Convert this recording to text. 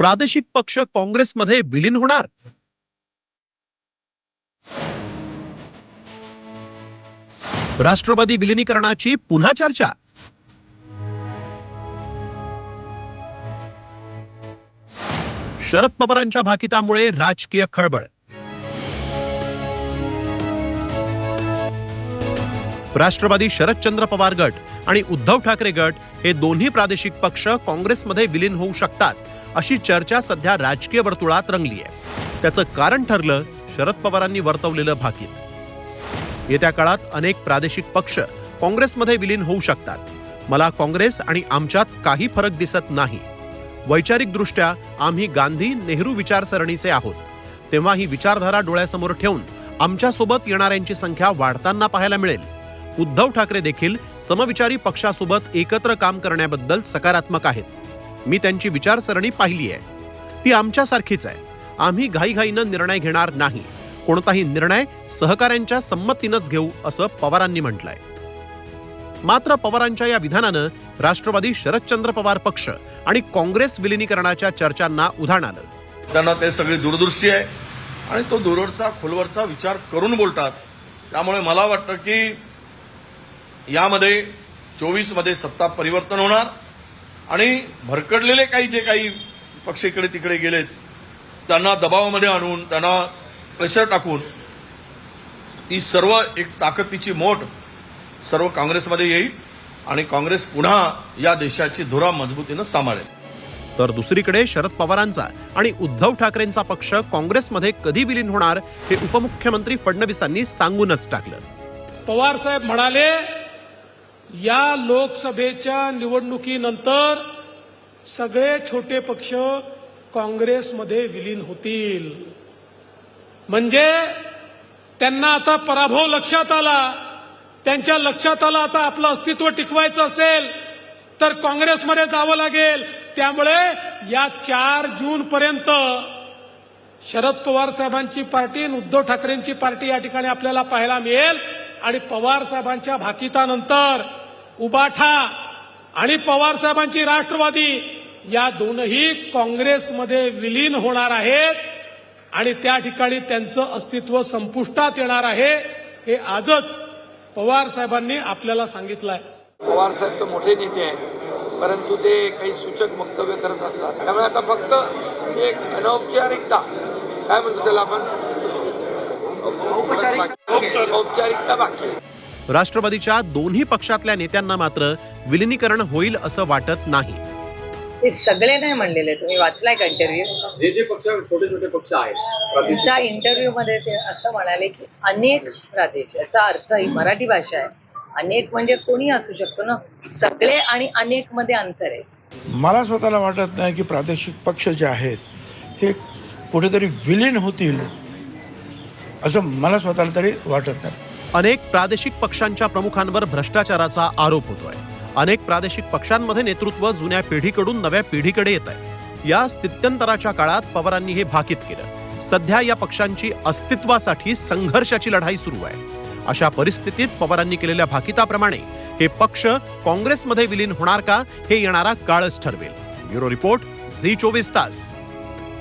प्रादेशिक पक्ष काँग्रेसमध्ये विलीन होणार? राष्ट्रवादी विलिनीकरणाची पुन्हा चर्चा. शरद पवारांच्या भाकितामुळे राजकीय खळबळ. राष्ट्रवादी शरदचंद्र पवार गट आणि उद्धव ठाकरे गट हे दोन्ही प्रादेशिक पक्ष काँग्रेसमध्ये विलीन होऊ शकतात. अशी चर्चा सध्या राजकीय वर्तुळात रंगली आहे त्याचं कारण ठरलं शरद पवारांनी वर्तवलेलं भाकीत. येत्या काळात अनेक प्रादेशिक पक्ष काँग्रेसमध्ये विलीन होऊ शकतात. मला काँग्रेस आणि आमच्यात काही फरक दिसत नाही. वैचारिकदृष्ट्या आम्ही गांधी नेहरू विचारसरणीचे आहोत. तेव्हा ही विचारधारा डोळ्यासमोर ठेवून आमच्यासोबत येणाऱ्यांची संख्या वाढताना पाहायला मिळेल. उद्धव ठाकरे देखील समविचारी पक्षासोबत एकत्र काम करण्याबद्दल सकारात्मक आहेत. मी त्यांची विचारसरणी पाहिली आहे. ती आमच्यासारखीच आहे. आम्ही घाईघाईनं निर्णय घेणार नाही. कोणताही निर्णय सहकाऱ्यांच्या संमतीनंच घेऊ असं पवारांनी म्हटलंय. मात्र पवारांच्या या विधानानं राष्ट्रवादी शरदचंद्र पवार पक्ष आणि काँग्रेस विलिनीकरणाच्या चर्चांना उधाण आलं. त्यांना ते सगळी दूरदृष्टी आहे आणि तो दूरवरचा खोलवरचा विचार करून बोलतात. त्यामुळे मला वाटतं की यामध्ये चोवीसमध्ये सत्ता परिवर्तन होणार. आणि भरकडलेले काही जे काही पक्ष इकडे तिकडे गेलेत त्यांना दबावामध्ये आणून त्यांना प्रेशर टाकून ती सर्व एक ताकदीची मोठ सर्व काँग्रेसमध्ये येईल आणि काँग्रेस पुन्हा या देशाची धुरा मजबूतीनं सांभाळेल. तर दुसरीकडे शरद पवारांचा आणि उद्धव ठाकरेंचा पक्ष काँग्रेसमध्ये कधी विलीन होणार हे उपमुख्यमंत्री फडणवीसांनी सांगूनच टाकलं. पवार साहेब म्हणाले या लोकसभेच्या निवडणुकीनंतर सगळे छोटे पक्ष काँग्रेसमध्ये विलीन होतील. म्हणजे त्यांना आता पराभव लक्षात आला त्यांच्या लक्षात आला आता आपलं अस्तित्व टिकवायचं असेल तर काँग्रेसमध्ये जावं लागेल. त्यामुळे या चार जून पर्यंत शरद पवार साहेबांची पार्टी आणि उद्धव ठाकरेंची पार्टी या ठिकाणी आपल्याला पाहायला मिळेल. आणि पवार साहेबांच्या भाकितानंतर उबाठा आणि पवार साहेबांची राष्ट्रवादी. या दोनही काँग्रेसमध्ये विलीन होणार आहेत. आणि त्या ठिकाणी त्यांचं अस्तित्व संपुष्टात येणार आहे. हे आजच पवार साहेबांनी आपल्याला सांगितलं आहे पवार साहेब तर मोठे नेते आहेत. परंतु ते काही सूचक वक्तव्य करत असतात. त्यामुळे आता फक्त एक अनौपचारिकता. काय म्हणतो त्याला आपण? औपचारिकता औपचारिकता बाकी आहे. राष्ट्रवादीच्या दोन्ही पक्षातल्या नेत्यांना मात्र विलिनीकरण होईल असं वाटत नाही. ते सगळे नाही म्हणलेले. तुम्ही वाचलाय का इंटरव्ह्यू जे जे पक्ष छोटे छोटे पक्ष आहेत. प्रादेशिक त्यांच्या इंटरव्ह्यू मध्ये ते असं म्हणाले की अनेक प्रदेश याचा अर्थ ही मराठी भाषा आहे. अनेक म्हणजे कोणी असू शकतो ना? सगळे आणि अनेकमध्ये अंतर आहे. मला स्वतःला वाटत नाही की प्रादेशिक पक्ष जे आहेत हे कुठेतरी विलीन होतील असं मला स्वतःला तरी वाटत नाही. अनेक प्रादेशिक पक्षांच्या प्रमुखांवर भ्रष्टाचाराचा आरोप होतोय. अनेक प्रादेशिक पक्षांमध्ये नेतृत्व जुन्या पिढीकडून नव्या पिढीकडे येत आहे या स्थित्यंतराच्या काळात पवारांनी हे भाकीत केलं. सध्या या पक्षांची अस्तित्वासाठी संघर्षाची लढाई सुरू आहे. अशा परिस्थितीत पवारांनी केलेल्या भाकिताप्रमाणे हे पक्ष काँग्रेसमध्ये विलीन होणार का हे येणारा काळच ठरवेल. ब्युरो रिपोर्ट झी चोवीस तास.